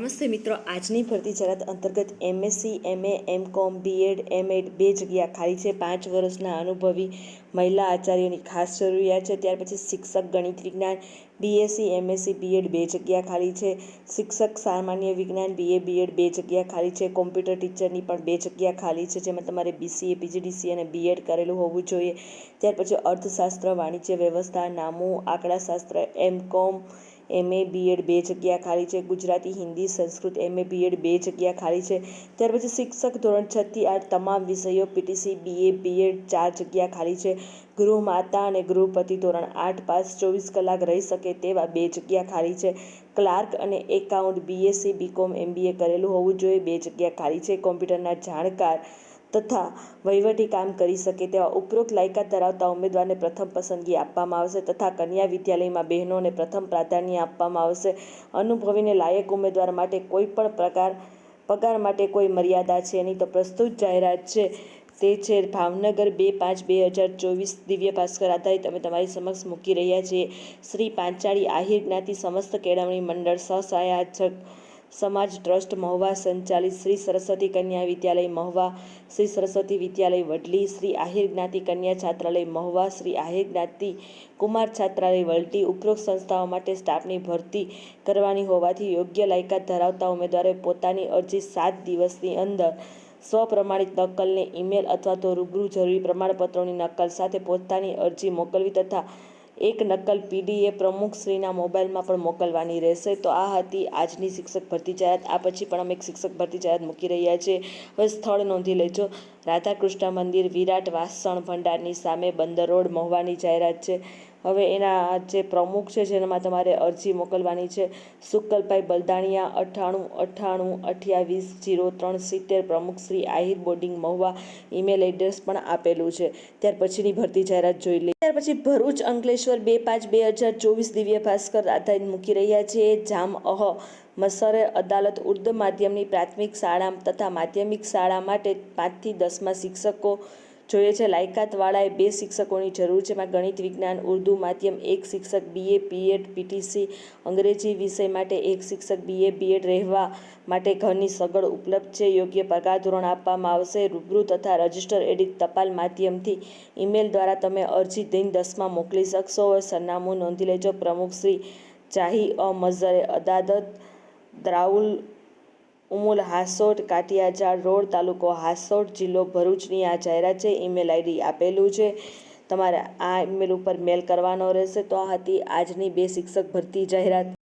નમસ્તે મિત્રો, આજની ભરતી જાહેરાત અંતર્ગત એમએસસી એમએ એમ કોમ બીએડ એમએડ બે જગ્યા ખાલી છે. પાંચ વર્ષના અનુભવી મહિલા આચાર્યોની ખાસ જરૂરિયાત છે. ત્યાર પછી શિક્ષક, ગણિત વિજ્ઞાન બીએસસી એમએસસી બીએડ બે જગ્યા ખાલી છે. શિક્ષક, સામાન્ય વિજ્ઞાન બીએ બીએડ બે જગ્યા ખાલી છે. કોમ્પ્યુટર ટીચરની પણ બે જગ્યા ખાલી છે, જેમાં તમારે બીસીએ પીજીડીસી અને બીએડ કરેલું હોવું જોઈએ. ત્યાર પછી અર્થશાસ્ત્ર, વાણિજ્ય વ્યવસ્થા, નામું, આંકડાશાસ્ત્ર એમ કોમ એમએ બીએડ બે જગ્યા ખાલી છે. ગુજરાતી, હિન્દી, સંસ્કૃત એમએ બીએડ બે જગ્યા ખાલી છે. ત્યાર પછી શિક્ષક ધોરણ છથી આ તમામ વિષયો પીટીસી બીએ બીએડ ચાર જગ્યા ખાલી છે. ગૃહમાતા અને ગૃહપતિ ધોરણ આઠ પાસ ચોવીસ કલાક રહી શકે તેવા બે જગ્યા ખાલી છે. ક્લાર્ક અને એકાઉન્ટ બીએસસી બીકોમ એમબીએ કરેલું હોવું જોઈએ. બે જગ્યા ખાલી છે. કોમ્પ્યુટરના જાણકાર તથા વહીવટી કામ કરી શકે તેવા ઉપરોક્ત લાયકાત ધરાવતા ઉમેદવારને પ્રથમ પસંદગી આપવામાં આવશે તથા કન્યા વિદ્યાલયમાં બહેનોને પ્રથમ પ્રાધાન્ય આપવામાં આવશે. અનુભવીને લાયક ઉમેદવાર માટે કોઈ પણ પ્રકાર, પગાર માટે કોઈ મર્યાદા છે નહીં તો પ્રસ્તુત જાહેરાત છે. તે છે ભાવનગર બે પાંચ બે હજાર ચોવીસ દિવ્ય ભાસ્કર આધારિત. અમે તમારી સમક્ષ મૂકી રહ્યા છીએ. શ્રી પાંચાળી આહિર જ્ઞાતિ સમસ્ત કેળવણી મંડળ સહસહાયક સમાજ ટ્રસ્ટ મહુવા સંચાલિત શ્રી સરસ્વતી કન્યા વિદ્યાલય મહુવા, શ્રી સરસ્વતી વિદ્યાલય વડલી, શ્રી આહિર જ્ઞાતિ કન્યા છાત્રાલય મહુવા, શ્રી આહિર જ્ઞાતિ કુમાર છાત્રાલય વલટી ઉપરોક્ત સંસ્થાઓ માટે સ્ટાફની ભરતી કરવાની હોવાથી યોગ્ય લાયકાત ધરાવતા ઉમેદવારે પોતાની અરજી સાત દિવસની અંદર સ્વપ્રમાણિત નકલને ઈમેલ અથવા તો રૂબરૂ જરૂરી પ્રમાણપત્રોની નકલ સાથે પોતાની અરજી મોકલવી તથા એક નકલ પીડીએ પ્રમુખશ્રીના મોબાઈલમાં પણ મોકલવાની રહેશે. તો આ હતી આજની શિક્ષક ભરતી જાહેરાત. આ પછી પણ અમે એક શિક્ષક ભરતી જાહેરાત મૂકી રહ્યા છીએ. હવે સ્થળ નોંધી લેજો. રાધાકૃષ્ણ મંદિર વિરાટ વાસણ ભંડારની સામે બંદર રોડ મહુવાની જાહેરાત છે. હવે એના જે પ્રમુખ છે, જેનામાં તમારે અરજી મોકલવાની છે સુકલભાઈ બલદાણિયા, અઠ્ઠાણું અઠ્ઠાણું, અઠ્યાવીસ, જીરો, ત્રણ, સિત્તેર, પ્રમુખ Shri Ahir boarding Mahuva, email address પણ આપેલું છે. ત્યાર પછીની ભરતી જાહેરાત જોઈ લઈએ. ત્યાર પછી ભરૂચ અંકલેશ્વર બે પાંચ બે હજાર ચોવીસ દિવ્ય ભાસ્કર આધારિત મૂકી રહ્યા છે. જામ અહ મસરે અદાલત ઉર્દુ માધ્યમની પ્રાથમિક શાળા તથા માધ્યમિક શાળા માટે પાંચથી દસમાં શિક્ષકો જોઈએ છે, લાયકાતવાળાએ બે શિક્ષકોની જરૂર છે. એમાં ગણિત, વિજ્ઞાન, ઉર્દુ, માધ્યમ, એક શિક્ષક બીએ પીએડ પીટીસી અંગ્રેજી વિષય માટે એક શિક્ષક બીએ બીએડ રહેવા માટે ઘરની સગવડ ઉપલબ્ધ છે. યોગ્ય પગાર ધોરણ આપવામાં આવશે. રૂબરૂ તથા રજિસ્ટર એડિટ ટપાલ માધ્યમથી ઈમેલ દ્વારા તમે અરજી દિન દસમાં મોકલી શકશો. સરનામું નોંધી લેજો. પ્રમુખ શ્રી જાહી અ મઝરે અદાદત દ્રાઉલ ઉમુલ હાસોટ, કાઠિયાજાડ રોડ તાલુકો હાસોટ જિલ્લો ભરૂચની આ જાહેરાત છે ઈમેલ આઈડી આપેલું છે. તમારે આ ઈમેલ ઉપર મેલ કરવાનો રહેશે. તો આ હતી આજની બે શિક્ષક ભરતી જાહેરાત.